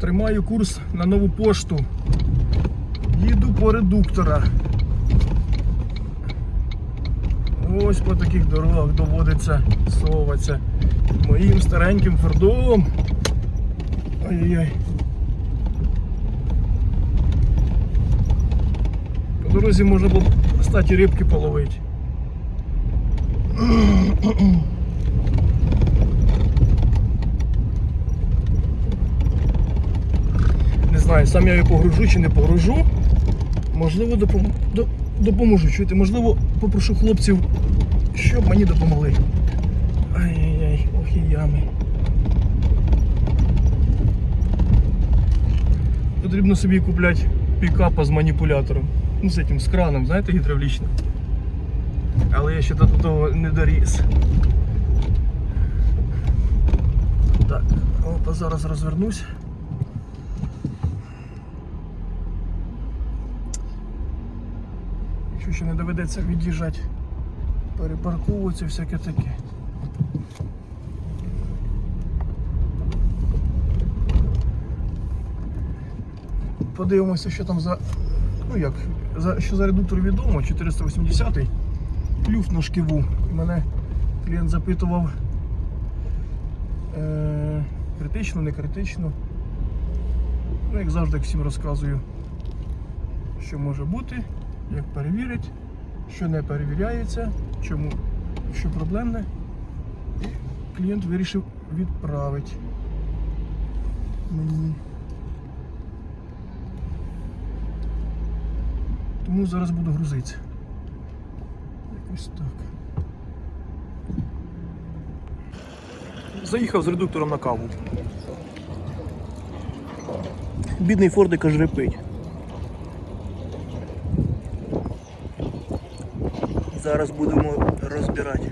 Тримаю курс на нову пошту. Їду по редуктора. Ось по таких дорогах доводиться соватися моїм стареньким фордом. Ай-яй-яй. По дорозі можна було кстати, рибки половити. знаю, сам я її погружу чи не погружу. Можливо, допом... допоможу. Чуєте, можливо, попрошу хлопців, щоб мені допомогли. Ай-яй-яй, ох і ями. Потрібно собі купляти пікапа з маніпулятором. Ну, з этим, з краном, знаєте, гідравлічним. Але я ще до того не доріс. Так, опа, зараз розвернусь. Ще не доведеться від'їжджати, перепарковуватися, всяке таке. Подивимося, що там за. Ну як, за, що за редуктор відомо, 480-й люфт на шківу. І мене клієнт запитував е, критично, не критично. Ну, як завжди, всім розказую, що може бути, як перевірить, що не перевіряється, чому, що проблемне. І клієнт вирішив відправити мені. Тому зараз буду грузитися. Якось так. Заїхав з редуктором на каву. Бідний Фордик аж репить. Зараз будемо розбирати.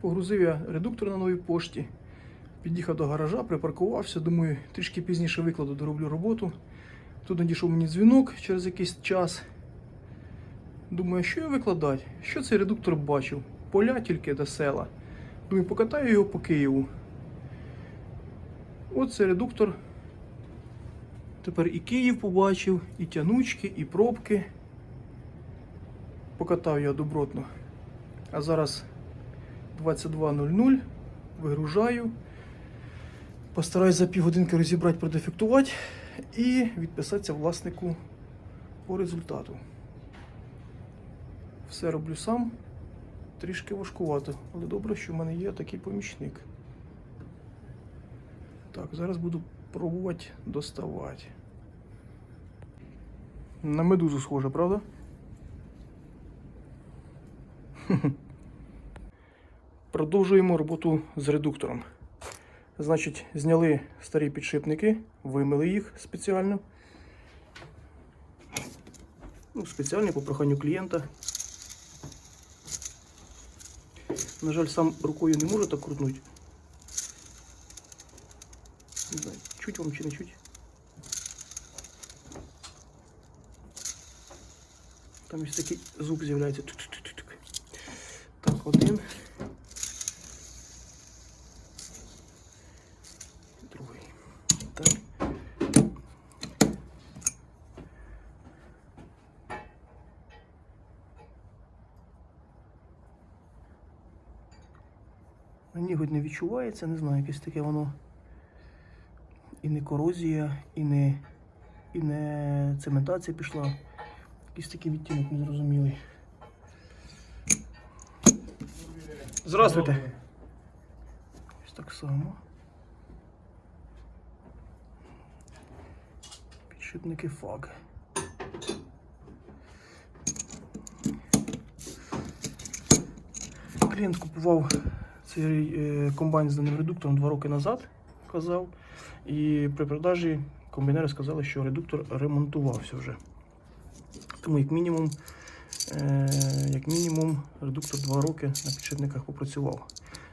Погрузив я редуктор на новій пошті. Під'їхав до гаража, припаркувався, думаю, трішки пізніше викладу, дороблю роботу. Тут надійшов мені дзвінок через якийсь час. Думаю, що я викладати? Що цей редуктор бачив? Поля тільки до села. Думаю, покатаю його по Києву. От цей редуктор. Тепер і Київ побачив, і тянучки, і пробки. Покатав його добротно. А зараз 22.00. Вигружаю. Постараюсь за півгодинки розібрати, продефектувати і відписатися власнику по результату. Все роблю сам. Трішки важкувато, але добре, що в мене є такий помічник. Так, зараз буду пробувати доставати. На медузу схоже, правда? Продовжуємо роботу з редуктором. Значить, зняли старі підшипники, вимили їх спеціально. Ну, спеціально по проханню клієнта. На жаль, сам рукою не можу так крутнути. Не знаю, чуть вам чи не чуть. Там ось такий звук з'являється. Один. Другий. Мені хоч не відчувається, не знаю, якесь таке воно. І не корозія, і не, і не цементація пішла. Якийсь такий відтінок незрозумілий. Здравствуйте. Ось так само. Підшипники фаг. Клієнт купував цей е, комбайн з даним редуктором два роки назад, казав. І при продажі комбайнери сказали, що редуктор ремонтувався вже. Тому як мінімум, як мінімум редуктор два роки на підшипниках попрацював.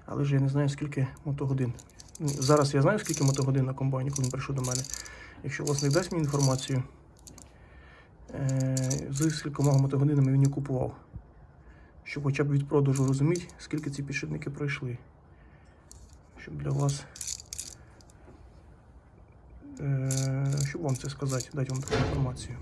Але ж я не знаю, скільки мотогодин. Зараз я знаю, скільки мотогодин на комбайні, коли він прийшов до мене. Якщо власник дасть мені інформацію, е, з скількома мотогодинами він її купував. Щоб хоча б від продажу розуміти, скільки ці підшипники пройшли. Щоб для вас щоб вам це сказати, дати вам таку інформацію.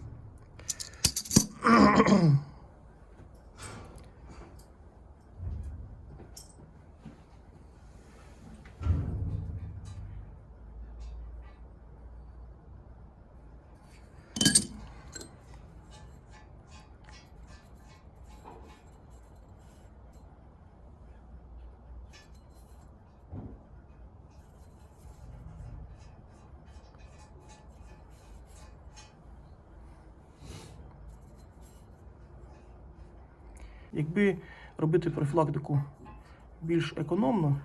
Якби робити профілактику більш економно,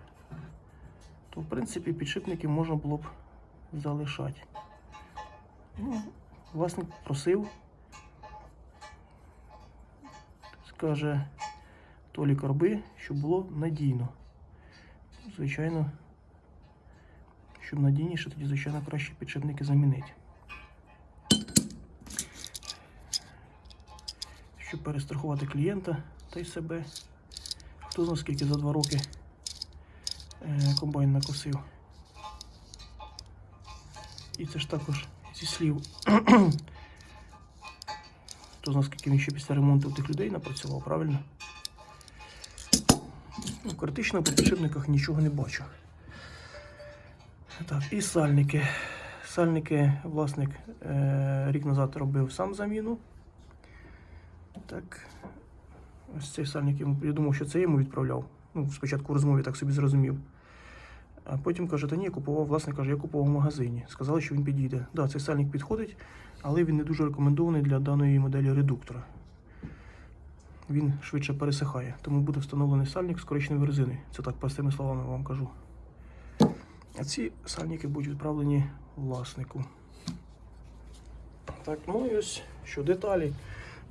то в принципі підшипники можна було б залишати. Ну, власник просив, скаже Толі Карби, щоб було надійно. Звичайно, щоб надійніше, тоді, звичайно, краще підшипники замінити. щоб перестрахувати клієнта та й себе. Хто знає, скільки за два роки е, комбайн накосив. І це ж також зі слів. Хто знає, скільки він ще після ремонту тих людей напрацював, правильно? Ну, критично по підшипниках нічого не бачу. Так, і сальники. Сальники власник е, рік назад робив сам заміну. Так. Ось цей сальник йому, я думав, що це йому відправляв. Ну, спочатку в розмові так собі зрозумів. А потім каже, та ні, я купував, власне каже, я купував в магазині. Сказали, що він підійде. Так, да, цей сальник підходить, але він не дуже рекомендований для даної моделі редуктора. Він швидше пересихає, тому буде встановлений сальник з коричневої резини. Це так простими словами вам кажу. А ці сальники будуть відправлені власнику. Так, ну і ось що деталі.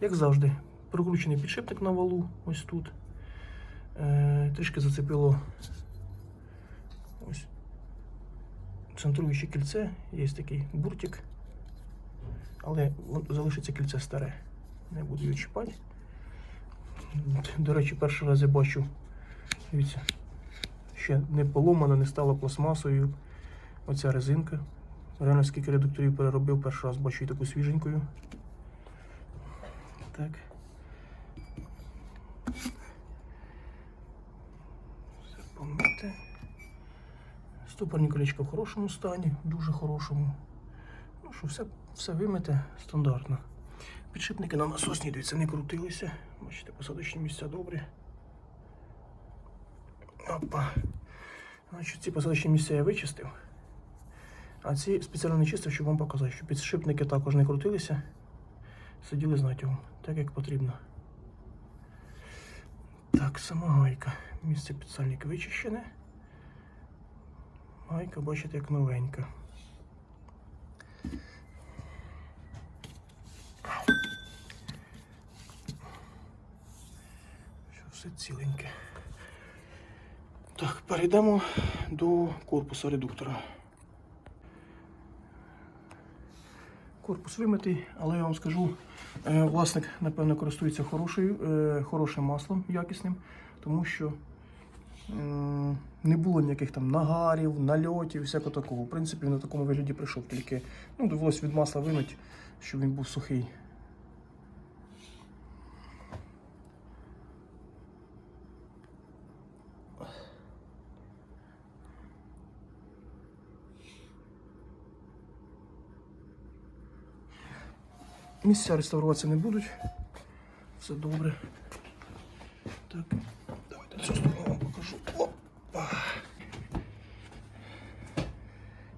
Як завжди, прокручений підшипник на валу, ось тут. Е, трішки зацепило ось центруюче кільце, є такий буртик, але залишиться кільце старе. Не буду його чіпати. До речі, перший раз я бачу, дивіться, ще не поломана, не стала пластмасою. Оця резинка. Реально скільки редукторів переробив, перший раз бачу її таку свіженькою. Так. Все помити. Стопорні колечка в хорошому стані, дуже хорошому. Ну що, все, все вимите стандартно. Підшипники на насосні, дивіться, не крутилися. Бачите, посадочні місця добрі. Опа. Значить, ці посадочні місця я вичистив. А ці спеціально не чистив, щоб вам показати, що підшипники також не крутилися сиділи з натягом, так як потрібно. Так, сама гайка. Місце підсальник вичищене. Гайка, бачите, як новенька. Що все ціленьке. Так, перейдемо до корпусу редуктора. Корпус вимитий, але я вам скажу, е, власник, напевно, користується хорошою, е, хорошим маслом якісним, тому що не було ніяких там нагарів, нальотів, всякого такого. В принципі, він на такому вигляді прийшов, тільки ну, довелося від масла вимити, щоб він був сухий. Місця реставруватися не будуть. Все добре. Так, давайте цю сторону вам покажу. Опа.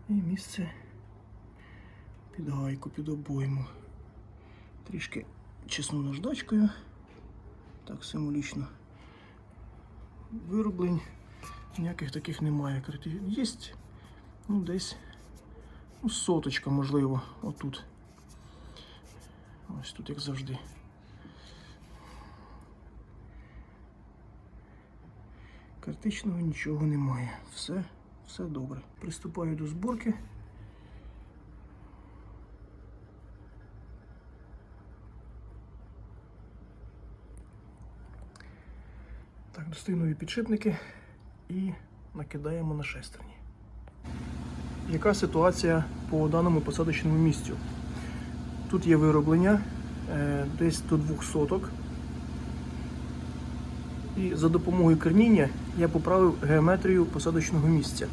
І місце під гайку, під обойму. Трішки чесну наждачкою. Так, символічно. Вироблень. Ніяких таких немає. Є ну, десь ну, соточка, можливо, отут. Ось тут, як завжди. Критичного нічого немає. Все, все добре. Приступаю до зборки. Так, достаю підшипники і накидаємо на шестерні. Яка ситуація по даному посадочному місцю. Тут є вироблення е, десь до 200 соток. І за допомогою керніння я поправив геометрію посадочного місця.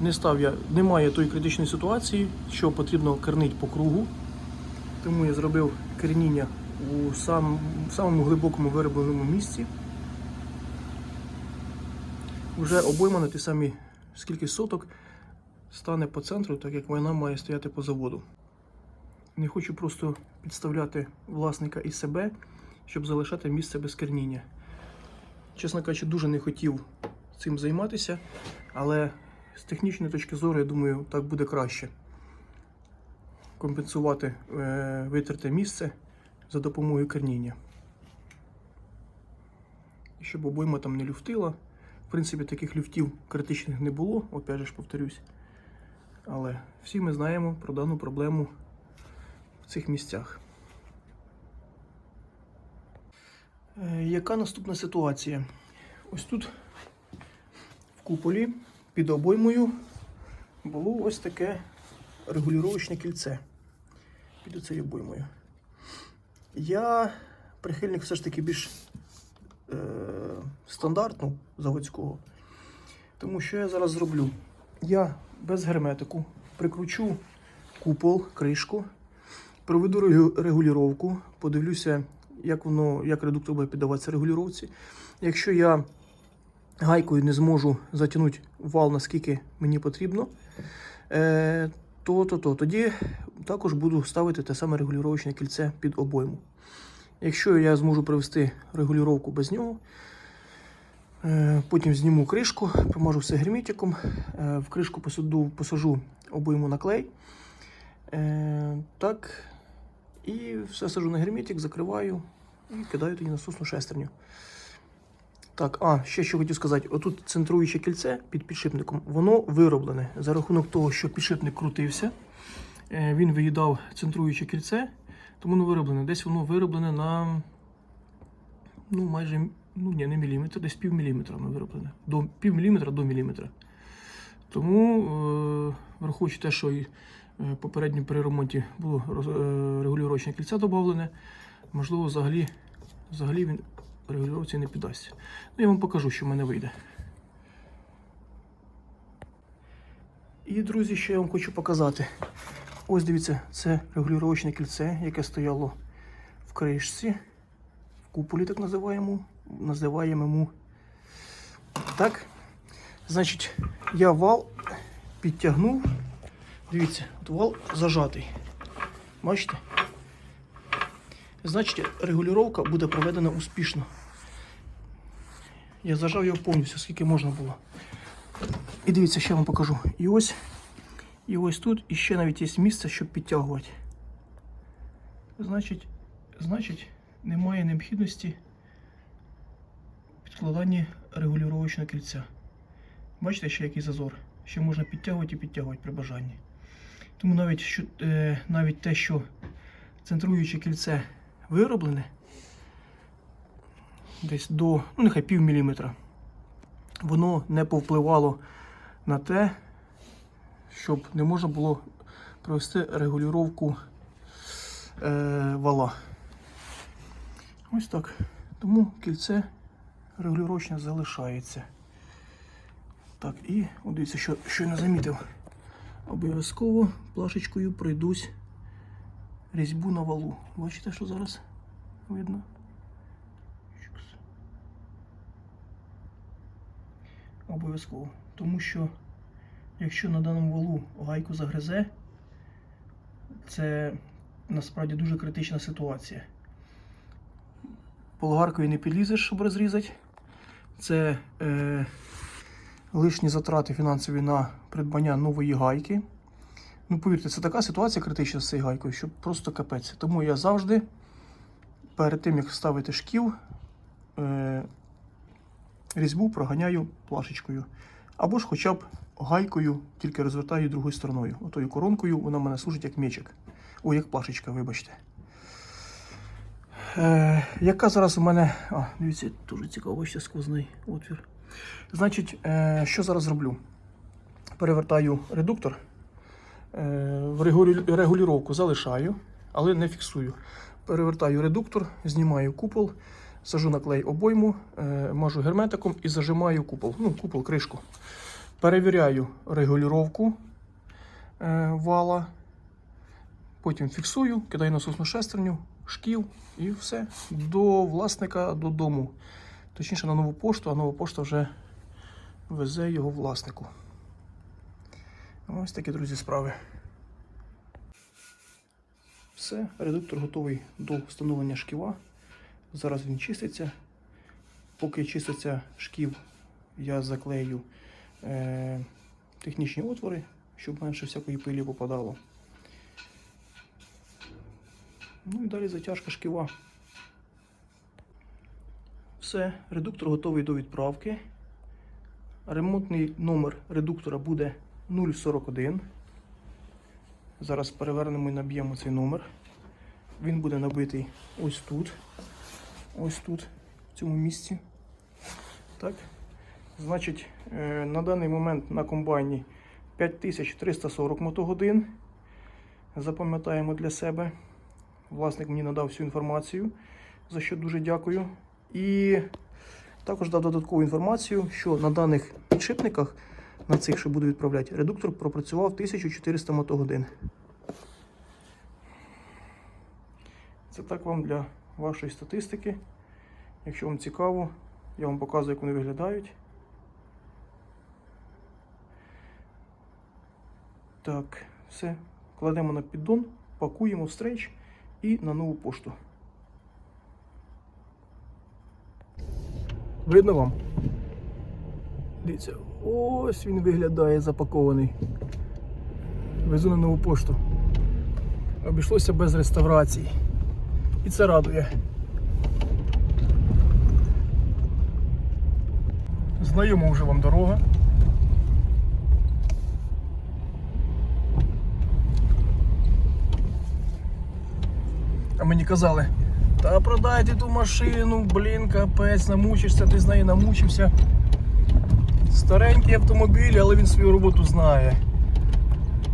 Не став я, немає тої критичної ситуації, що потрібно кернити по кругу. Тому я зробив керніння у сам, самому глибокому виробленому місці. Уже обойма на ті самі скільки соток стане по центру, так як вона має стояти по заводу. Не хочу просто підставляти власника і себе, щоб залишати місце без керніння. Чесно кажучи, дуже не хотів цим займатися, але з технічної точки зору, я думаю, так буде краще. Компенсувати е, витерте місце за допомогою керніння. Щоб обойма там не люфтила. В принципі, таких люфтів критичних не було, опять же повторюсь. Але всі ми знаємо про дану проблему в цих місцях. Е, Яка наступна ситуація? Ось тут в куполі під обоймою було ось таке регулювачне кільце під оцею обоймою. Я прихильник все ж таки більш е, стандартну заводського. Тому що я зараз зроблю? Я без герметику прикручу купол, кришку, проведу регу- регулювання, подивлюся, як воно, як редуктор буде піддаватися регулювання. Якщо я гайкою не зможу затягнути вал наскільки мені потрібно, е, то, то, то тоді також буду ставити те саме регулювачне кільце під обойму. Якщо я зможу провести регулювання без нього, е, потім зніму кришку, помажу все герметиком, е, в кришку посаду, посажу обойму на клей. Так, і все сажу на герметик, закриваю і кидаю тоді насосну шестерню. Так, а, ще що хотів сказати: отут центруюче кільце під підшипником, воно вироблене за рахунок того, що підшипник крутився. е, Він виїдав центруюче кільце, тому воно вироблене. Десь воно вироблене на ну, майже ну, ні, не міліметр, десь пів міліметра воно вироблене. До пів міліметра до міліметра. Тому, е, враховуючи те, що попередньо при ремонті було е, регулювачне кільце додавлене, можливо, взагалі, взагалі він регулювації не піддасться. Ну, я вам покажу, що в мене вийде. І, друзі, що я вам хочу показати. Ось дивіться, це регулювачне кільце, яке стояло в кришці, в куполі, так називаємо, називаємо. Так. Значить, я вал підтягнув. Дивіться, от вал зажатий. Бачите? Значить, регулювання буде проведена успішно. Я зажав його повністю, скільки можна було. І дивіться, ще вам покажу. І ось, і ось тут, і ще навіть є місце, щоб підтягувати. Значить, значить, немає необхідності підкладання регулювачного кільця. Бачите, ще який зазор? Ще можна підтягувати і підтягувати при бажанні. Тому навіть, що, е, навіть те, що центруюче кільце вироблене десь до, ну нехай пів міліметра, воно не повпливало на те, щоб не можна було провести регулювання е, вала. Ось так. Тому кільце регулювачне залишається. Так, і дивіться, що, що я не замітив. Обов'язково плашечкою пройдусь різьбу на валу. Бачите, що зараз видно? Обов'язково. Тому що якщо на даному валу гайку загризе, це насправді дуже критична ситуація. Болгаркою не підлізеш, щоб розрізати. Це е, лишні затрати фінансові на придбання нової гайки. Ну, повірте, це така ситуація критична з цією гайкою, що просто капець. Тому я завжди перед тим, як ставити шків, е, різьбу проганяю плашечкою. Або ж хоча б гайкою, тільки розвертаю другою стороною. Отою коронкою вона мене служить як м'ячик. Ой, як плашечка, вибачте. Е, яка зараз у мене. А, дивіться, дуже цікаво, бачите, сквозний отвір. Значить, е, що зараз роблю? Перевертаю редуктор. Е, регулювання залишаю, але не фіксую. Перевертаю редуктор, знімаю купол, сажу на клей обойму, е, мажу герметиком і зажимаю купол. Ну, купол, кришку. Перевіряю регулювання вала. Потім фіксую, кидаю насосну шестерню, шкіл і все. До власника додому. Точніше на нову пошту, а нова пошта вже везе його власнику. Ось такі, друзі, справи. Все, редуктор готовий до встановлення шківа. Зараз він чиститься. Поки чиститься шків, я заклею е, технічні отвори, щоб менше всякої пилі попадало. Ну і далі затяжка шківа. Все, редуктор готовий до відправки. Ремонтний номер редуктора буде 041. Зараз перевернемо і наб'ємо цей номер. Він буде набитий ось тут. Ось тут, в цьому місці. Так. Значить, е, на даний момент на комбайні 5340 мотогодин. Запам'ятаємо для себе. Власник мені надав всю інформацію, за що дуже дякую. І також дав додаткову інформацію, що на даних підшипниках, на цих, що буду відправляти, редуктор пропрацював 1400 мотогодин. Це так вам для вашої статистики. Якщо вам цікаво, я вам показую, як вони виглядають. Так, все. Кладемо на піддон, пакуємо в стрейч і на нову пошту. Видно вам? Дивіться, ось він виглядає запакований. Везу на нову пошту. Обійшлося без реставрації. І це радує. Знайома вже вам дорога. А мені казали, та продайте ту машину, блін, капець, намучишся, ти з неї намучився. Старенький автомобіль, але він свою роботу знає.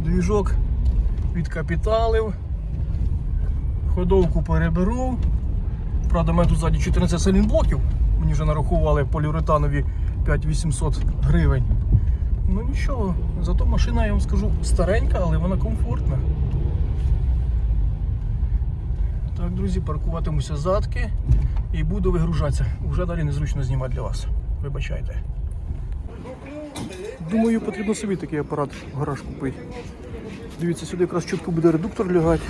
Двіжок відкапіталив, ходовку переберу. Правда, мене тут ззаді 14 силінблоків. Мені вже нарахували поліуретанові 5800 гривень. Ну нічого, зато машина, я вам скажу, старенька, але вона комфортна. Так, друзі, паркуватимуся задки і буду вигружатися. Уже далі незручно знімати для вас. Вибачайте. Думаю, потрібно собі такий апарат в гараж купити. Дивіться, сюди якраз чітко буде редуктор лягати.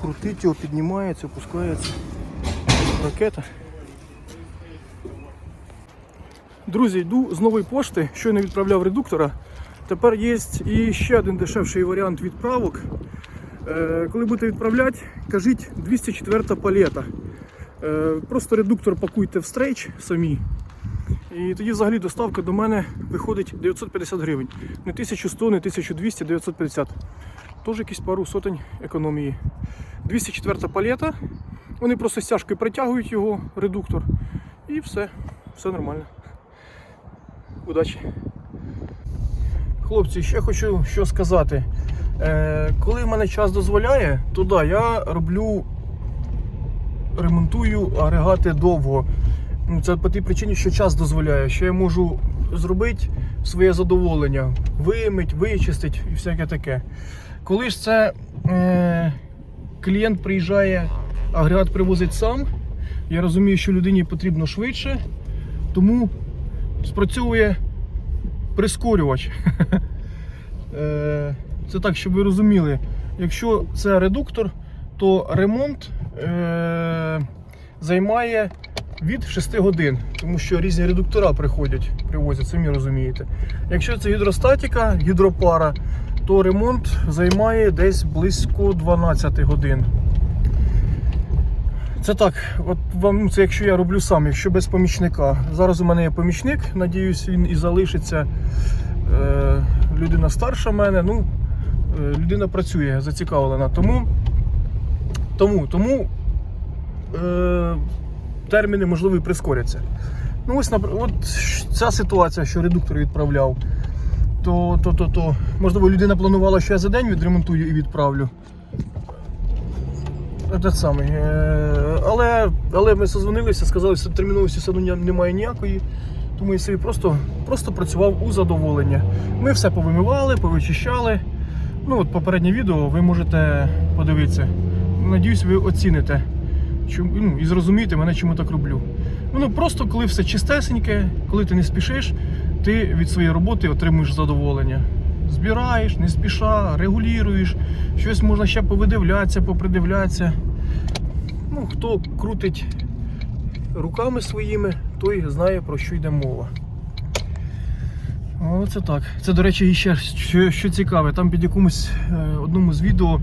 Крутить його, піднімається, опускається. Ракета. Друзі, йду з нової пошти, щойно відправляв редуктора. Тепер є і ще один дешевший варіант відправок. Е, Коли будете відправляти, кажіть 204 палета. Е, Просто редуктор пакуйте в стрейч самі. І тоді взагалі доставка до мене виходить 950 гривень. Не 1100, не 1200, 950. Тож якісь пару сотень економії. 204 палета. Вони просто стяжкою притягують його, редуктор. І все, все нормально. Удачі. Хлопці, ще хочу що сказати. Е, коли в мене час дозволяє, то да, я роблю, ремонтую агрегати довго. Ну, Це по тій причині, що час дозволяє, що я можу зробити своє задоволення, вимить, вичистити і всяке таке. Коли ж це е, клієнт приїжджає, агрегат привозить сам, я розумію, що людині потрібно швидше, тому спрацьовує прискорювач. Це так, щоб ви розуміли, якщо це редуктор, то ремонт е, займає від 6 годин, тому що різні редуктора приходять, привозять, самі розумієте. Якщо це гідростатика, гідропара, то ремонт займає десь близько 12 годин. Це так, от вам це якщо я роблю сам, якщо без помічника. Зараз у мене є помічник, надіюсь, він і залишиться. Е, людина старша мене, ну, людина працює, зацікавлена. Тому, тому, тому е, терміни, можливо, і прискоряться. Ну, ось, от ця ситуація, що редуктор відправляв. то, то, то, то, можливо, людина планувала, що я за день відремонтую і відправлю. Самий. Е, Але, але ми созвонилися, сказали, що терміновості одно немає ніякої. Тому я собі просто, просто працював у задоволення. Ми все повимивали, повичищали. Ну, от попереднє відео ви можете подивитися. Надіюсь, ви оціните чому, ну, і зрозумієте мене, чому так роблю. Ну, просто коли все чистесеньке, коли ти не спішиш, ти від своєї роботи отримуєш задоволення. Збираєш, не спіша, регулюєш, щось можна ще повидивлятися, попридивлятися. Ну, хто крутить руками своїми, той знає про що йде мова. Оце так. Це, до речі, ще що, що цікаве. Там під якомусь е, одному з відео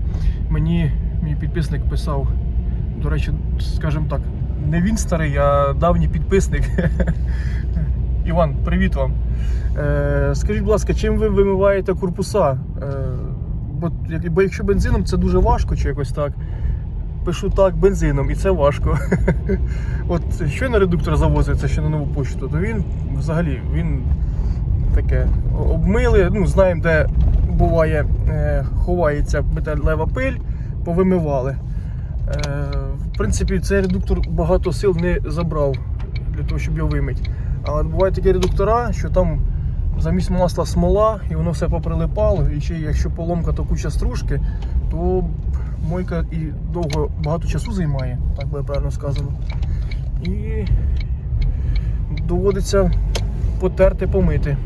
мені мій підписник писав. До речі, скажімо так, не він старий, а давній підписник. Іван, привіт вам. Е, скажіть, будь ласка, чим ви вимиваєте корпуса? Е, бо, бо якщо бензином це дуже важко чи якось так. Пишу так бензином, і це важко. От щойно редуктор завозиться ще на нову почту, то він взагалі він таке обмили. Ну, знаємо, де буває, е, ховається металева пиль, повимивали. Е, в принципі, цей редуктор багато сил не забрав для того, щоб його вимити. Але бувають такі редуктора, що там замість масла смола і воно все поприлипало. І ще якщо поломка, то куча стружки, то мойка і довго багато часу займає, так буде правильно сказано. І доводиться потерти, помити.